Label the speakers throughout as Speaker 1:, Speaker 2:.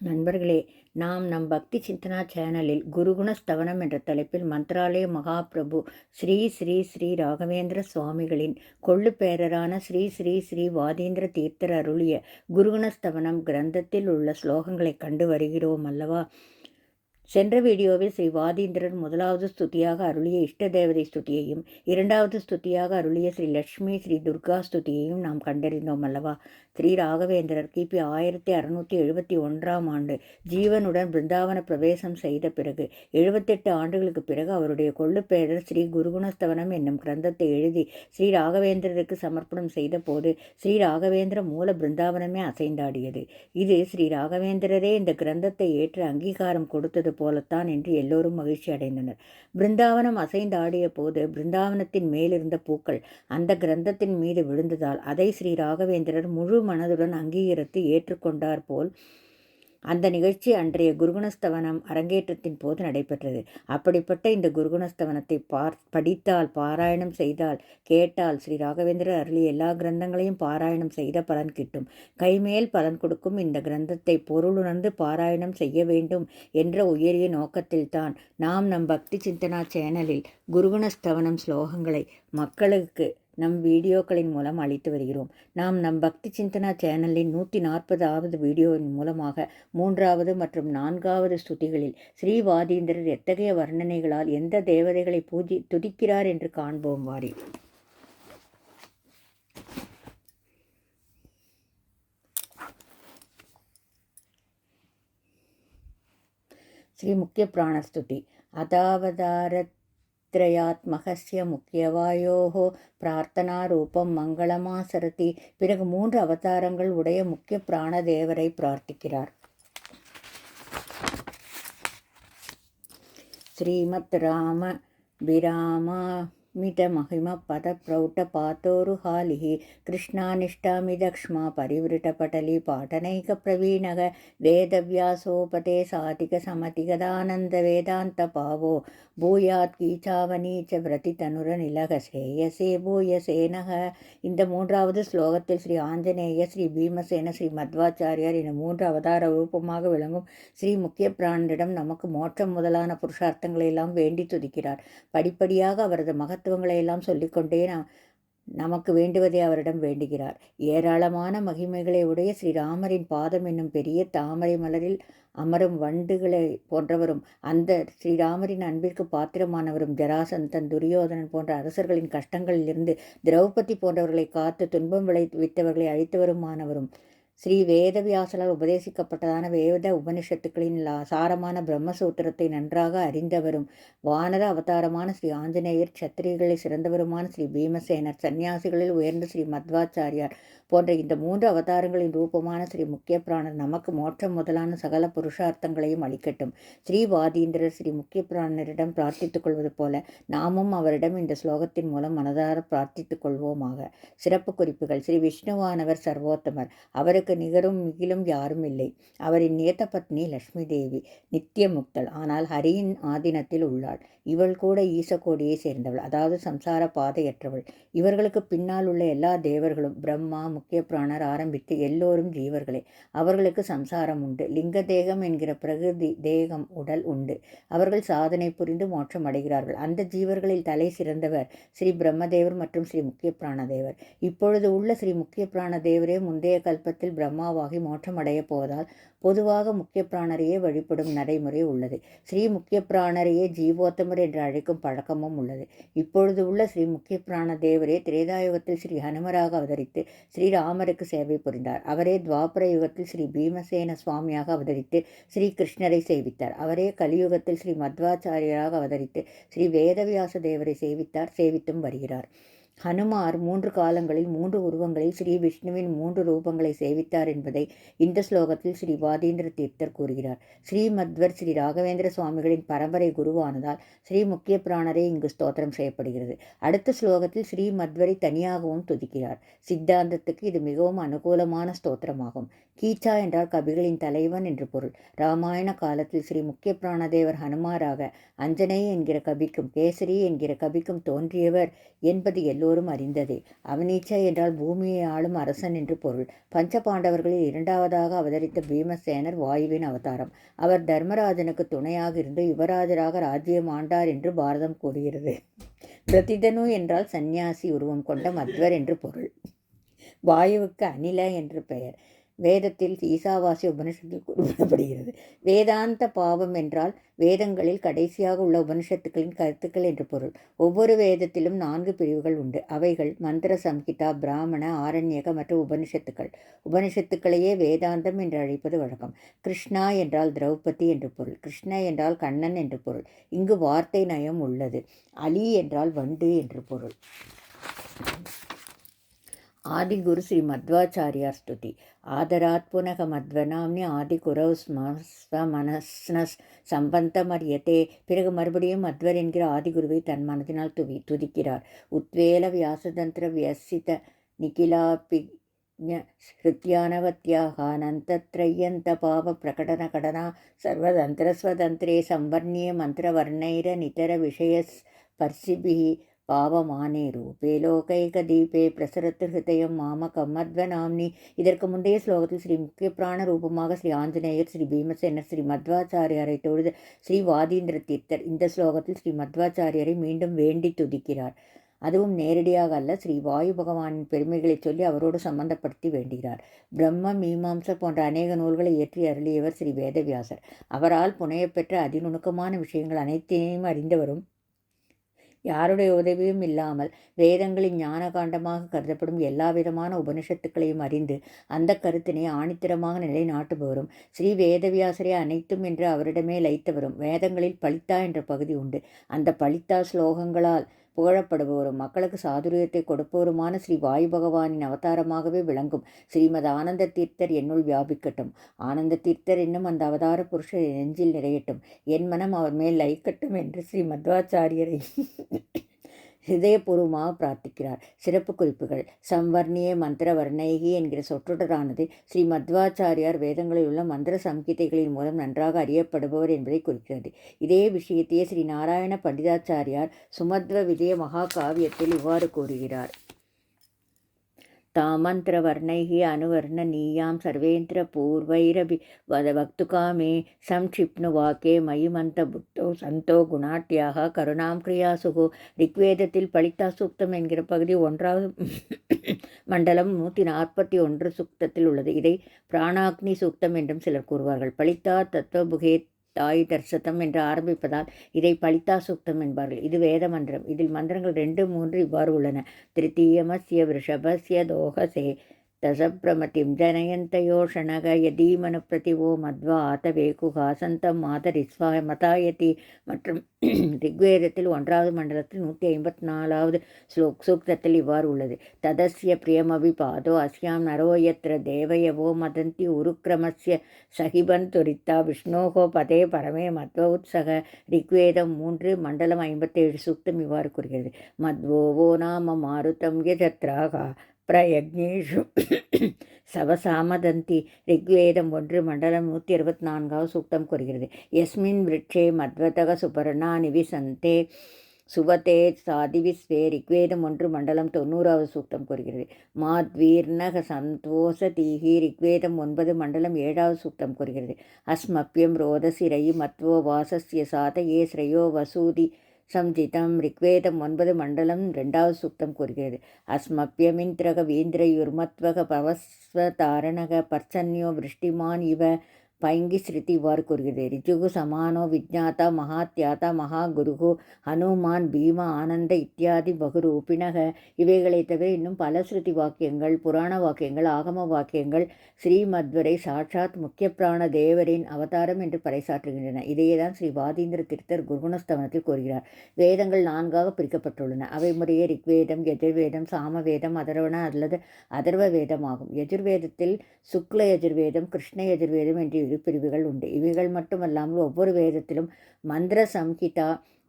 Speaker 1: நண்பர்களே நாம் நம் பக்தி சிந்தனா சேனலில் குருகுண ஸ்தவனம் என்ற தலைப்பில் மந்த்ராலய மகாபிரபு ஸ்ரீ ஸ்ரீ ஸ்ரீ ராகவேந்திர சுவாமிகளின் கொள்ளு பேரரான ஸ்ரீ ஸ்ரீ ஸ்ரீ வாதீந்திர தீர்த்தர் அருளிய குருகுணஸ்தவனம் கிரந்தத்தில் உள்ள ஸ்லோகங்களை கண்டு வருகிறோம் அல்லவா? சென்ற வீடியோவில் ஸ்ரீ வாதீந்திரன் முதலாவது ஸ்துதியாக அருளிய இஷ்ட தேவதை ஸ்துதியையும் இரண்டாவது ஸ்துதியாக அருளிய ஸ்ரீ லட்சுமி ஸ்ரீ துர்கா ஸ்துதியையும் நாம் கண்டறிந்தோம் அல்லவா? ஸ்ரீ ராகவேந்திரர் கிபி ஆயிரத்தி அறுநூற்றி எழுபத்தி ஒன்றாம் ஆண்டு ஜீவனுடன் பிருந்தாவன பிரவேசம் செய்த பிறகு எழுபத்தெட்டு ஆண்டுகளுக்கு பிறகு அவருடைய கொள்ளுப்பேரர் ஸ்ரீ குருகுணஸ்தவனம் என்னும் கிரந்தத்தை எழுதி ஸ்ரீ ராகவேந்திரருக்கு சமர்ப்பணம் செய்த போது ஸ்ரீ ராகவேந்திர மூல பிருந்தாவனமே அசைந்தாடியது. இது ஸ்ரீ ராகவேந்திரரே இந்த கிரந்தத்தை ஏற்று அங்கீகாரம் கொடுத்தது போலத்தான் என்று எல்லோரும் மகிழ்ச்சி அடைந்தனர். பிருந்தாவனம் அசைந்தாடிய போது பிருந்தாவனத்தின் மேலிருந்த பூக்கள் அந்த கிரந்தத்தின் மீது விழுந்ததால் அதை ஸ்ரீ ராகவேந்திரர் முழு மனதுடன் அங்கீகரித்து ஏற்றுக்கொண்டார் போல் அந்த நிகழ்ச்சி அன்றைய குருகுணஸ்தவனம் அரங்கேற்றத்தின் போது நடைபெற்றது. அப்படிப்பட்ட இந்த குருகுணஸ்தவனத்தை பார் படித்தால் பாராயணம் செய்தால் கேட்டால் ஸ்ரீ ராகவேந்திரர் அருளிய எல்லா கிரந்தங்களையும் பாராயணம் செய்த பலன் கிட்டும். கைமேல் பலன் கொடுக்கும் இந்த கிரந்தத்தை பொருளுணர்ந்து பாராயணம் செய்ய வேண்டும் என்ற உயரிய நோக்கத்தில்தான் நாம் நம் பக்தி சிந்தனா சேனலில் குருகுணஸ்தவனம் ஸ்லோகங்களை மக்களுக்கு நம் வீடியோக்களின் மூலம் அளித்து வருகிறோம். நாம் நம் பக்தி சிந்தனா சேனலின் நூற்றி நாற்பதாவது வீடியோவின் மூலமாக மூன்றாவது மற்றும் நான்காவது ஸ்துதிகளில் ஸ்ரீவாதீந்திரர் எத்தகைய வர்ணனைகளால் எந்த தேவதைகளை பூஜி துதிக்கிறார் என்று காண்போம் வாரி. ஸ்ரீ முக்கிய பிராணஸ்துதி. அதாவதாரத் த்ரயாத்மகசிய முக்கியவாயோ பிரார்த்தனா ரூபம் மங்களமாசரதி. பிறகு மூன்று அவதாரங்கள் உடைய முக்கிய பிராணதேவரை பிரார்த்திக்கிறார். ஸ்ரீமத் ராம விராமா मितमहिमपदप्रौढपातोरुहालिः कृष्णानिष्टामिदक्ष्मा परिवृटपटली पाटनैकप्रवीणः वेदव्यासोपदेशातिकसमतिगदानन्दवेदान्तपावो பூயாத் கீச்சாவனி ச விரதிதனுர நிலக ஸ்ரேயசே பூயசேனக இந்த மூன்றாவது ஸ்லோகத்தில் ஸ்ரீ ஆஞ்சநேய ஸ்ரீ பீமசேன ஸ்ரீ மத்வாச்சாரியார் என மூன்று அவதார ரூபமாக விளங்கும் ஸ்ரீ முக்கிய பிராணனிடம் நமக்கு மோட்சம் முதலான புருஷார்த்தங்களை எல்லாம் வேண்டி துதிக்கிறார் படிப்படியாக அவரது மகத்துவங்களை எல்லாம் சொல்லிக்கொண்டே நான் நமக்கு வேண்டுவதை அவரிடம் வேண்டுகிறார். ஏராளமான மகிமைகளை உடைய ஸ்ரீராமரின் பாதம் என்னும் பெரிய தாமரை மலரில் அமரும் வண்டுகளை போன்றவரும் அந்த ஸ்ரீராமரின் அன்பிற்கு பாத்திரமானவரும் ஜராசந்தன் துரியோதனன் போன்ற அரசர்களின் கஷ்டங்களிலிருந்து திரௌபதி போன்றவர்களை காத்து துன்பம் விளைவித்தவர்களை அழித்தவருமானவரும் ஸ்ரீ வேதவியாசலால் உபதேசிக்கப்பட்டதான வேத உபனிஷத்துக்களின் சாரமான பிரம்மசூத்திரத்தை நன்றாக அறிந்தவரும் வானர அவதாரமான ஸ்ரீ ஆஞ்சநேயர் சத்திரிகளில் சிறந்தவருமான ஸ்ரீ பீமசேனர் சன்னியாசிகளில் உயர்ந்த ஸ்ரீ மத்வாச்சாரியார் போன்ற இந்த மூன்று அவதாரங்களின் ரூபமான ஸ்ரீ முக்கிய பிராணர் நமக்கு மோட்சம் முதலான சகல புருஷார்த்தங்களையும் அளிக்கட்டும். ஸ்ரீ வாதீந்திரர் ஸ்ரீ முக்கிய பிராணரிடம் பிரார்த்தித்துக் கொள்வது போல நாமும் அவரிடம் இந்த ஸ்லோகத்தின் மூலம் மனதார பிரார்த்தித்துக் கொள்வோமாக. சிறப்பு குறிப்புகள். ஸ்ரீ விஷ்ணுவானவர் சர்வோத்தமர். அவருக்கு நிகரும் மிகிலும் யாரும் இல்லை. அவரின் நியத்த பத்னி லட்சுமி தேவி. நித்திய முக்தல் ஆனால் ஹரியின் ஆதீனத்தில் உள்ளாள். இவள் கூட ஈசக்கோடியை சேர்ந்தவள். அதாவது சம்சார பாதையற்றவள். இவர்களுக்கு பின்னால் உள்ள எல்லா தேவர்களும் பிரம்மா முக்கிய பிராணர் ஆரம்பித்து எல்லோரும் ஜீவர்களே. அவர்களுக்கு சம்சாரம் உண்டு. லிங்க தேகம் என்கிற பிரகிருதி தேகம் உடல் உண்டு. அவர்கள் சாதனை புரிந்து மோட்சம் அடைகிறார்கள். அந்த ஜீவர்களில் தலை சிறந்தவர் ஸ்ரீ பிரம்மதேவர் மற்றும் ஸ்ரீ முக்கிய பிராணதேவர். இப்பொழுது உள்ள ஸ்ரீ முக்கிய பிராணதேவரே முந்தைய கல்பத்தில் பிரம்மாவாகி மோட்சம் அடையப் போவதால் பொதுவாக முக்கிய பிராணரையே வழிபடும் நடைமுறை உள்ளது. ஸ்ரீ முக்கிய பிராணரையே ஜீவோத்தமர் என்று அழைக்கும் பழக்கமும் உள்ளது. இப்பொழுது உள்ள ஸ்ரீ முக்கிய பிராண தேவரே திரேதாயுகத்தில் ஸ்ரீ ஹனுமராக அவதரித்து ஸ்ரீராமருக்கு சேவை புரிந்தார். அவரே துவாபர யுகத்தில் ஸ்ரீ பீமசேன சுவாமியாக அவதரித்து ஸ்ரீ கிருஷ்ணரை சேவித்தார். அவரே கலியுகத்தில் ஸ்ரீ மத்வாச்சாரியராக அவதரித்து ஸ்ரீ வேதவியாச தேவரை சேவித்தார் சேவித்தும் வருகிறார். ஹனுமார் மூன்று காலங்களில் மூன்று உருவங்களில் ஸ்ரீ விஷ்ணுவின் மூன்று ரூபங்களை சேவித்தார் என்பதை இந்த ஸ்லோகத்தில் ஸ்ரீ வாதீந்திர தீர்த்தர் கூறுகிறார். ஸ்ரீ மத்வர் ஸ்ரீ ராகவேந்திர சுவாமிகளின் பரம்பரை குருவானதால் ஸ்ரீ முக்கிய பிராணரே இங்கு ஸ்தோத்திரம் செய்யப்படுகிறது. அடுத்த ஸ்லோகத்தில் ஸ்ரீ மத்வரை தனியாகவும் துதிக்கிறார். சித்தாந்தத்துக்கு இது மிகவும் அனுகூலமான ஸ்தோத்திரமாகும். கீச்சா என்றால் கபிகளின் தலைவன் என்று பொருள். ராமாயண காலத்தில் ஸ்ரீ முக்கிய பிராணதேவர் ஹனுமாராக அஞ்சனை என்கிற கபிக்கும் கேசரி என்கிற கபிக்கும் தோன்றியவர் என்பது எல்லோரும் எல்லோரும் அறிந்ததே. அவனீச்சா என்றால் பூமியை ஆளும் அரசன் என்று பொருள். பஞ்ச பாண்டவர்களில் இரண்டாவதாக அவதரித்த பீமசேனர் வாயுவின் அவதாரம். அவர் தர்மராஜனுக்கு துணையாக இருந்து யுவராஜராக ராஜ்யம் ஆண்டார் என்று பாரதம் கூறுகிறது. பிரதிதனு என்றால் சந்நியாசி உருவம் கொண்ட மத்வர் என்று பொருள். வாயுவுக்கு அனில என்று பெயர். வேதத்தில் ஈசாவாசி உபனிஷத்தில் குறிப்பிடப்படுகிறது. வேதாந்த பாவம் என்றால் வேதங்களில் கடைசியாக உள்ள உபனிஷத்துக்களின் கருத்துக்கள் என்று பொருள். ஒவ்வொரு வேதத்திலும் நான்கு பிரிவுகள் உண்டு. அவைகள் மந்திர சம்ஹிதா பிராமண ஆரண்யக மற்றும் உபனிஷத்துக்கள். உபனிஷத்துக்களையே வேதாந்தம் என்று அழைப்பது வழக்கம். கிருஷ்ணா என்றால் திரௌபதி என்று பொருள். கிருஷ்ண என்றால் கண்ணன் என்று பொருள். இங்கு வார்த்தை நயம் உள்ளது. அலி என்றால் வண்டு என்று பொருள். ಆದಿಗುರು ಶ್ರೀ ಮಧ್ವಾಚಾರ್ಯಾರ್ ಸ್ತುತಿ ಆದರಾತ್ ಪುನಃ ಮಧ್ವನಾಮ್ನಿ ஆதிகுரவ் ஸ்மஸ்த மனஸ்னஸ் சம்பந்த பிறகு மறுபடியும் மத்வர் என்கிற ஆதிகுருவை தன் மனதினால் துவி துதிக்கிறார் உத்வேல வியாசதந்திர வியசித நிகிலாபி ஹிருத்யானவத்யாகானந்தத்ரயந்த பாவ பிரகடன கடனா சர்வதந்திரஸ்வதந்திரே சம்பர்ணிய மந்திரவர்ணைரநிதர விஷய ஸ்பர்சிபிஹி பாவமானே ரூபே லோகைக தீபே பிரசரத்து ஹிருதயம் மாமகம் மத்வநாம்னி இதற்கு முந்தைய ஸ்லோகத்தில் ஸ்ரீ முக்கிய பிராண ரூபமாக ஸ்ரீ ஆஞ்சநேயர் ஸ்ரீ பீமசேனர் ஸ்ரீ மத்வாச்சாரியாரை தொழுது ஸ்ரீ வாதீந்திர தீர்த்தர் இந்த ஸ்லோகத்தில் ஸ்ரீ மத்வாச்சாரியரை மீண்டும் வேண்டி துதிக்கிறார். அதுவும் நேரடியாக அல்ல ஸ்ரீ வாயு பகவானின் பெருமைகளை சொல்லி அவரோடு சம்பந்தப்படுத்தி வேண்டுகிறார். பிரம்ம மீமாம்ச போன்ற அநேக நூல்களை இயற்றி அருளியவர் ஸ்ரீ வேதவியாசர். அவரால் புனையப்பெற்ற அதிநுணுக்கமான விஷயங்கள் அனைத்தையும் அறிந்தவரும் யாருடைய உதவியும் இல்லாமல் வேதங்களின் ஞான காண்டமாக கருதப்படும் எல்லா விதமான உபனிஷத்துக்களையும் அறிந்து அந்த கருத்தினை ஆணித்தரமாக நிலைநாட்டுபவரும் ஸ்ரீ வேதவியாசரே அனைத்தும் என்று அவரிடமே லைத்தவரும் வேதங்களில் பலித்தா என்ற பகுதி உண்டு. அந்த பலித்தா ஸ்லோகங்களால் புகழப்படுபவரும் மக்களுக்கு சாதுரியத்தை கொடுப்பவருமான ஸ்ரீ வாயு பகவானின் அவதாரமாகவே விளங்கும். ஸ்ரீமத் ஆனந்த தீர்த்தர் என்னுள் வியாபிக்கட்டும். ஆனந்த தீர்த்தர் என்னும் அந்த அவதார புருஷர் நெஞ்சில் நிறையட்டும். என் மனம் அவர் மேல் லைக்கட்டும் என்று ஸ்ரீ மத்வாச்சாரியரை ஹிருதயபூர்வமாக பிரார்த்திக்கிறார். சிறப்பு குறிப்புகள். சம்வர்ணிய மந்திர வர்ணயகி என்கிற சொற்றொடரானது ஸ்ரீ மத்வாச்சாரியார் வேதங்களில் உள்ள மந்திர சம்கீதைகளின் மூலம் நன்றாக அறியப்படுபவர் என்பதை குறிக்கிறது. இதே விஷயத்தையே ஸ்ரீ நாராயண பண்டிதாச்சாரியார் சுமத்வ விஜய மகாகாவியத்தில் இவ்வாறு கூறுகிறார். तामन्त्रवर्णैः अनुवर्णनीयां सर्वेन्द्रपूर्वैरपि वद वक्तुकामे संक्षिप्नुवाके मयि மந்தபுத்தோ சந்தோ குணாட்டியாக கருணாம் கிரியாசுகு ரிக்வேதத்தில் பலித்தா சூக்தம் என்கிற பகுதி ஒன்றாவது மண்டலம் நூற்றி நாற்பத்தி ஒன்று சூக்தத்தில் உள்ளது இதை பிராணாக்னி சூக்தம் என்றும் சிலர் கூறுவார்கள் பலித்தா தத்துவபுகேத் தாய் தர்சத்தம் என்று ஆரம்பிப்பதால் இதை பலித்தா சூக்தம் என்பார்கள். இது வேத மந்திரம். இதில் மந்திரங்கள் ரெண்டு மூன்று இவ்வாறு உள்ளன. திருத்தீயமஸ்ய ரிஷபஸ்ய தோகசே. தசப்பிரமதிம் ஜனயந்தயோஷணக யதீமனுப்பிரதிவோ மத்வா ஆதவேகுகா சந்தம் மாதரிஸ்வா மதாயதி மற்றும் ரிக்வேதத்தில் ஒன்றாவது மண்டலத்தில் நூற்றி ஐம்பத்தி நாலாவது ஸ்லோக் சூக்தத்தில் இவ்வாறு உள்ளது. ததஸ்ய பிரியமபி பாதோ அஸ்யாம் நரோயத்ர தேவயவோ மதந்தி உருக்கிரமஸ்ய சகிபன் துரித்தா விஷ்ணோகோ பதே பரமே மத்வ உத்சக ரிக்வேதம் மூன்று மண்டலம் ஐம்பத்தேழு சூக்தம் இவ்வாறு கூறுகிறது. மத்வோவோ நாம மாருதம் யஜத்ராகா பிரயக்னேஷு. சவசாமதந்தி ரிக்வேதம் ஒன்று மண்டலம் நூற்றி அறுபத்தி நான்காவது சூக்தம் கூறுகிறது. எஸ்மின் விரட்சே மத்வதக சுபர்ணா நிவிசந்தே சுவதே சாதிவிஸ்வே ரிக்வேதம் ஒன்று மண்டலம் தொண்ணூறாவது சூக்தம் கூறுகிறது. மாத்வீர்ணக சந்தோஷ தீகி ரிக்வேதம் ஒன்பது மண்டலம் ஏழாவது சூக்தம் கூறுகிறது. அஸ்மப்பியம் ரோதசிரை மத்வோ வாசஸ்ய சாத ஏ ஸ்ரேயோ வசூதி சம்ஜிதம் ரிக்வேதம் ஒன்பது மண்டலம் ரெண்டாவது சூக்தம் கூறுகிறது. அஸ்மப்பியமிந்திரக வீந்திரயுர்மத்வக பவஸ்வதாரணக பர்சன்யோ விருஷ்டிமான் இவ பைங்கி ஸ்ருதி இவ்வாறு கூறுகிறது ரிஜுகு சமானோ விஜ்ஞாதா மகாத்யாதா மகா குருகு ஹனுமான் பீம ஆனந்த இத்தியாதி பகுரூபிணக இவைகளை தவிர இன்னும் பல ஸ்ருதி வாக்கியங்கள் புராண வாக்கியங்கள் ஆகம வாக்கியங்கள் ஸ்ரீமத்வரை சாட்சாத் முக்கிய பிராண தேவரின் அவதாரம் என்று பறைசாற்றுகின்றன இதையே தான் ஸ்ரீ வாதீந்திர திருத்தர் குருகுணஸ்தவனத்தில் கூறுகிறார் வேதங்கள் நான்காக பிரிக்கப்பட்டுள்ளன அவை முறையே ரிக்வேதம் எஜுர்வேதம் சாமவேதம் அதர்வன அல்லது அதர்வ வேதம் ஆகும் எஜுர்வேதத்தில் சுக்ல எஜுர்வேதம் கிருஷ்ண எஜுர்வேதம் என்று இரு பிரிவுகள் உண்டு. இவைகள் மட்டுமல்லாமல் ஒவ்வொரு வேதத்திலும் மந்திர சம்ஹிதா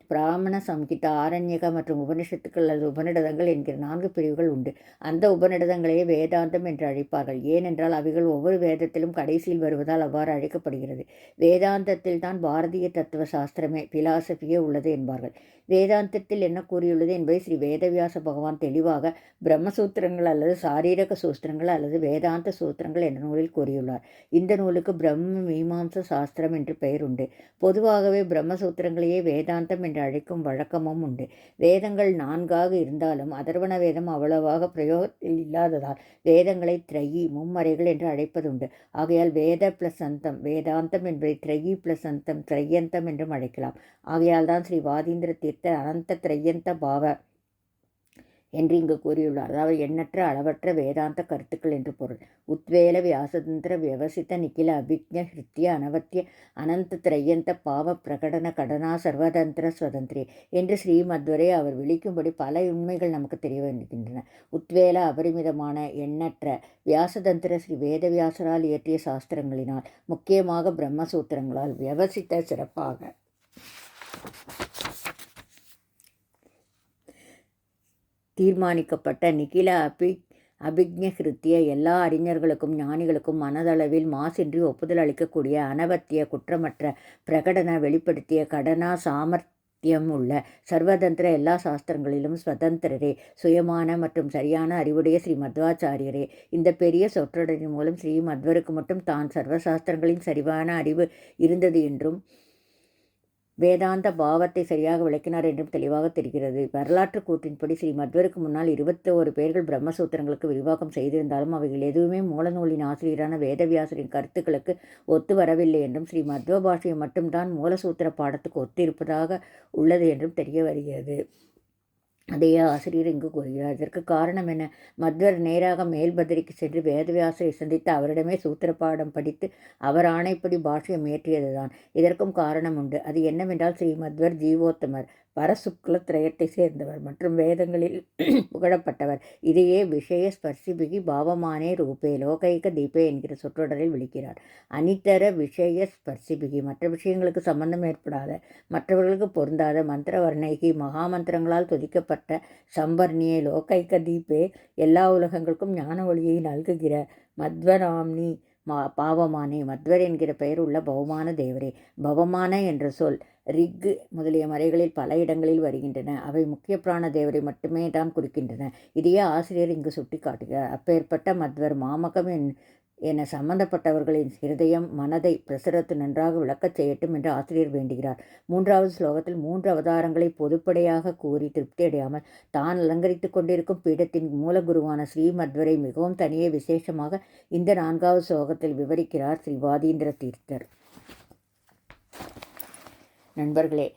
Speaker 1: பிராமண சம்கிதா ஆரண்யக மற்றும் உபனிஷத்துக்கள் அல்லது உபநிடதங்கள் என்கிற நான்கு பிரிவுகள் உண்டு. அந்த உபநிடதங்களையே வேதாந்தம் என்று அழைப்பார்கள். ஏனென்றால் அவைகள் ஒவ்வொரு வேதத்திலும் கடைசியில் வருவதால் அவ்வாறு அழைக்கப்படுகிறது. வேதாந்தத்தில் தான் பாரதிய தத்துவ சாஸ்திரமே பிலாசபியே உள்ளது என்பார்கள். வேதாந்தத்தில் என்ன கூறியுள்ளது என்பதை ஸ்ரீ வேதவியாச பகவான் தெளிவாக பிரம்மசூத்திரங்கள் அல்லது சாரீரக சூத்திரங்கள் அல்லது வேதாந்த சூத்திரங்கள் என்ற நூலில் கூறியுள்ளார். இந்த நூலுக்கு பிரம்ம மீமாம்ச சாஸ்திரம் என்று பெயர் உண்டு. பொதுவாகவே பிரம்மசூத்திரங்களையே வேதாந்தம் என்று அழைக்கும் வழக்கமும் உண்டு. வேதங்கள் நான்காக இருந்தாலும் அதர்வண வேதம் அவ்வளவாக பிரயோகத்தில் இல்லாததால் வேதங்களை திரையி மும்மறைகள் என்று அழைப்பதுண்டு. ஆகையால் வேத பிளஸ் அந்தம் வேதாந்தம் என்பதை திரையி பிளஸ் அந்தம் திரையந்தம் என்றும் அழைக்கலாம். ஆகையால் தான் ஸ்ரீ வாதீந்திர தீர்த்த அனந்த திரையந்த பாவ என்று இங்கு கூறியுள்ளார். அதாவது எண்ணற்ற அளவற்ற வேதாந்த கருத்துக்கள் என்று பொருள். உத்வேல வியாசதந்திர வியவசித்த நிக்கில அபிக்ஞ ஹிருத்திய அனவத்திய அனந்த திரையந்த பாவ பிரகடன கடனா சர்வதந்திர சுதந்திரி என்று ஸ்ரீமத்வரை அவர் விழிக்கும்படி பல உண்மைகள் நமக்கு தெரிய வந்திருக்கின்றன உத்வேல அபரிமிதமான எண்ணற்ற வியாசதந்திர ஸ்ரீ வேதவியாசரால் இயற்றிய சாஸ்திரங்களினால் முக்கியமாக பிரம்மசூத்திரங்களால் வியவசித்த சிறப்பாக தீர்மானிக்கப்பட்ட நிகில அபி அபிக்ஞகிருத்திய எல்லா அறிஞர்களுக்கும் ஞானிகளுக்கும் மனதளவில் மாசின்றி ஒப்புதல் அளிக்கக்கூடிய அனவத்திய குற்றமற்ற பிரகடன வெளிப்படுத்திய கடனா சாமர்த்தியம் உள்ள சர்வதந்திர எல்லா சாஸ்திரங்களிலும் சுதந்திரரே சுயமான மற்றும் சரியான அறிவுடைய ஸ்ரீ மத்வாச்சாரியரே இந்த பெரிய சொற்றொடரின் மூலம் ஸ்ரீ மத்வருக்கு மட்டும் தான் சர்வ சாஸ்திரங்களின் சரிவான அறிவு இருந்தது என்றும் வேதாந்த பாவத்தை சரியாக விளக்கினார் என்றும் தெளிவாக தெரிகிறது. வரலாற்று கூற்றின்படி ஸ்ரீ மத்வருக்கு முன்னால் இருபத்தி ஒரு பேர்கள் பிரம்மசூத்திரங்களுக்கு விரிவாக்கம் செய்திருந்தாலும் அவைகள் எதுவுமே மூலநூலின் ஆசிரியரான வேதவியாசரின் கருத்துக்களுக்கு ஒத்து வரவில்லை என்றும் ஸ்ரீ மத்வ பாஷையை மட்டும்தான் மூலசூத்திர பாடத்துக்கு ஒத்து இருப்பதாக உள்ளது என்றும் தெரிய வருகிறது. அதையே ஆசிரியர் இங்கு கூறுகிறார். இதற்கு காரணம் என்ன? மத்வர் நேராக மேல்பதிரிக்கு சென்று வேதவியாசரை சந்தித்து அவரிடமே சூத்திர பாடம் படித்து அவர் ஆணைப்படி பாஷ்யம் இயற்றியதுதான். இதற்கும் காரணம் உண்டு. அது என்னவென்றால் ஸ்ரீ மத்வர் ஜீவோத்தமர். பரசுக்ல திரயத்தை சேர்ந்தவர் மற்றும் வேதங்களில் புகழப்பட்டவர். இதையே விஷய ஸ்பர்சிபிகி பாவமானே ரூபே லோகைக தீபே என்கிற சொற்றொடரில் விழிக்கிறார் அனித்தர விஷய ஸ்பர்சிபிகி மற்ற விஷயங்களுக்கு சம்பந்தம் ஏற்படாத மற்றவர்களுக்கு பொருந்தாத மந்திர வர்ணைகி மகாமந்திரங்களால் துதிக்கப்பட்ட சம்பர்ணியே லோகைக தீபே எல்லா உலகங்களுக்கும் ஞான ஒளியை நல்குகிற மத்வராம்னி மா பாவமானே மத்வர் என்கிற பெயர் உள்ள பவமான தேவரே. பவமான என்ற சொல் ரிக்கு முதலிய மறைகளில் பல இடங்களில் வருகின்றன. அவை முக்கிய பிராண தேவரை மட்டுமே தான் குறிக்கின்றன. இதையே ஆசிரியர் இங்கு சுட்டி காட்டுகிறார் அப்பேற்பட்ட மத்வர் மாமகம் என் என சம்பந்தப்பட்டவர்களின் ஹிருதயம் மனதை பிரசுரத்து நன்றாக விளக்கச் செய்யட்டும் என்று ஆசிரியர் வேண்டுகிறார். மூன்றாவது ஸ்லோகத்தில் மூன்று அவதாரங்களை பொதுப்படையாக கூறி திருப்தியடையாமல் தான் அலங்கரித்து கொண்டிருக்கும் பீடத்தின் மூலகுருவான ஸ்ரீமத்வரை மிகவும் தனியே விசேஷமாக இந்த நான்காவது ஸ்லோகத்தில் விவரிக்கிறார் ஸ்ரீ வாதீந்திர தீர்த்தர். நண்பர்களே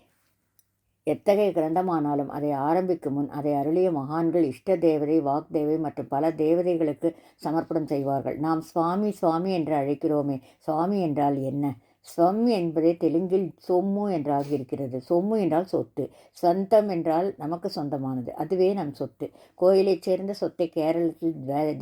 Speaker 1: எத்தகைய கிரந்தமானாலும் அதை ஆரம்பிக்கும் முன் அதை அருளிய மகான்கள் இஷ்ட தேவதை வாக்தேவை மற்றும் பல தேவதைகளுக்கு சமர்ப்பணம் செய்வார்கள். நாம் சுவாமி சுவாமி என்று அழைக்கிறோமே சுவாமி என்றால் என்ன? ஸ்வம் என்பதே தெலுங்கில் சொம்மு என்றாக இருக்கிறது. சொம்மு என்றால் சொத்து. சொந்தம் என்றால் நமக்கு சொந்தமானது. அதுவே நம் சொத்து. கோயிலைச் சேர்ந்த சொத்தை கேரளத்தில்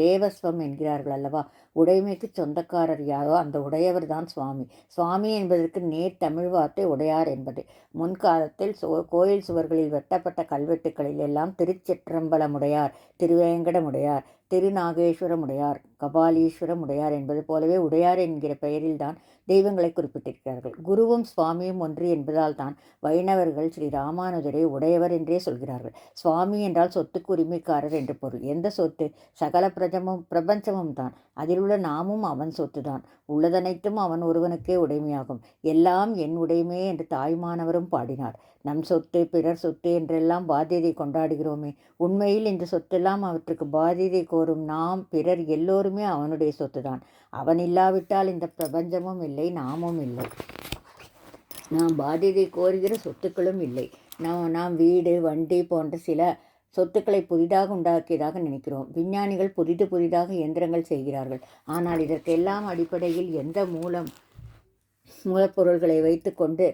Speaker 1: தேவஸ்வம் என்கிறார்கள் அல்லவா? உடைமைக்கு சொந்தக்காரர் யாரோ? அந்த உடையவர் தான் சுவாமி. சுவாமி என்பதற்கு நேர் தமிழ் வார்த்தை உடையார் என்பது. முன்காலத்தில் கோயில் சுவர்களில் வெட்டப்பட்ட கல்வெட்டுக்களில் எல்லாம் திருச்சிற்றம்பலமுடையார் திருவேங்கடமுடையார் திருநாகேஸ்வரமுடையார் கபாலீஸ்வரமுடையார் என்பது போலவே உடையார் என்கிற பெயரில்தான் தெய்வங்களை குறிப்பிட்டிருக்கிறார்கள். குருவும் சுவாமியும் ஒன்று என்பதால் தான் வைணவர்கள் ஸ்ரீ ராமானுஜரை உடையவர் என்றே சொல்கிறார்கள். சுவாமி என்றால் சொத்துக்கு உரிமைக்காரர் என்று பொருள். எந்த சொத்து? சகல பிரஜமும் பிரபஞ்சமும் தான் அதில் உள்ள நாமும் அவன் சொத்துதான். உள்ளதனைத்தும் அவன் ஒருவனுக்கே உடைமையாகும். எல்லாம் என் உடைமையே என்று தாய்மானவரும் பாடினார். நம் சொத்து பிறர் சொத்து என்றெல்லாம் பாத்தியதை கொண்டாடுகிறோமே. உண்மையில் இந்த சொத்தெல்லாம் அவற்றுக்கு பாத்தியதை கோரும் நாம் பிறர் எல்லோருமே அவனுடைய சொத்துதான். அவன் இல்லாவிட்டால் இந்த பிரபஞ்சமும் இல்லை நாமும் இல்லை. நாம் பாத்தியதை கோருகிற சொத்துக்களும் இல்லை. நாம் நாம் வீடு வண்டி போன்ற சில சொத்துக்களை புதிதாக உண்டாக்கியதாக நினைக்கிறோம். விஞ்ஞானிகள் புதிது புதிதாக இயந்திரங்கள் செய்கிறார்கள். ஆனால் இதற்கெல்லாம் அடிப்படையில் எந்த மூலம் மூலப்பொருள்களை வைத்துக்கொண்டு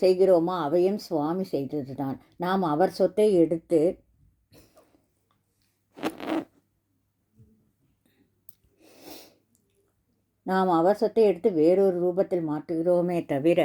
Speaker 1: செய்கிறோமோ அவையும் சுவாமி செய்தது தான் நாம் அவர் சொத்தை எடுத்து நாம் அவசத்தை எடுத்து வேறொரு ரூபத்தில் மாற்றுகிறோமே தவிர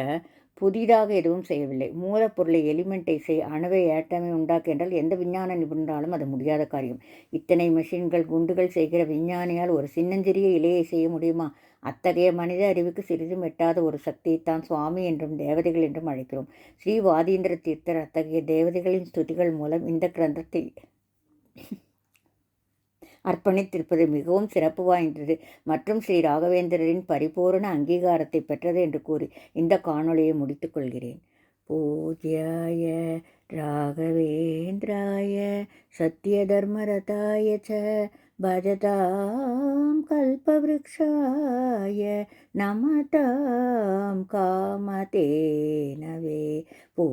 Speaker 1: புதிதாக எதுவும் செய்யவில்லை. மூலப்பொருளை எலிமெண்ட்டை செய் அணுவை ஏட்டமை உண்டாக்கு என்றால் எந்த விஞ்ஞான நிபுணராலும் அது முடியாத காரியம். இத்தனை மிஷின்கள் குண்டுகள் செய்கிற விஞ்ஞானியால் ஒரு சின்னஞ்சிறிய இலையை செய்ய முடியுமா? அத்தகைய மனித அறிவுக்கு சிறிதும் எட்டாத ஒரு சக்தியைத்தான் சுவாமி என்றும் தேவதைகள் என்றும் அழைக்கிறோம். ஸ்ரீ வாதீந்திர தீர்த்தர் அத்தகைய தேவதைகளின் ஸ்துதிகள் மூலம் இந்த கிரந்தத்தை அர்ப்பணித்திருப்பது மிகவும் சிறப்பு வாய்ந்தது. மற்றும் ஸ்ரீ ராகவேந்திரரின் பரிபூரண அங்கீகாரத்தை பெற்றது என்று கூறி இந்த காணொளியை முடித்துக்கொள்கிறேன் பூஜ்யாய ராகவேந்திராய சத்யதர்மரதாய ச भजतां कल्पवृक्षाय नमतां कामतेनवे पो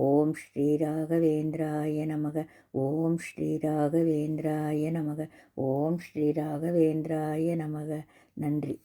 Speaker 1: ॐ श्रीराघवेन्द्राय नमः ॐ श्रीराघवेन्द्राय नमः ॐ श्रीराघवेन्द्राय नमः नन्द्रि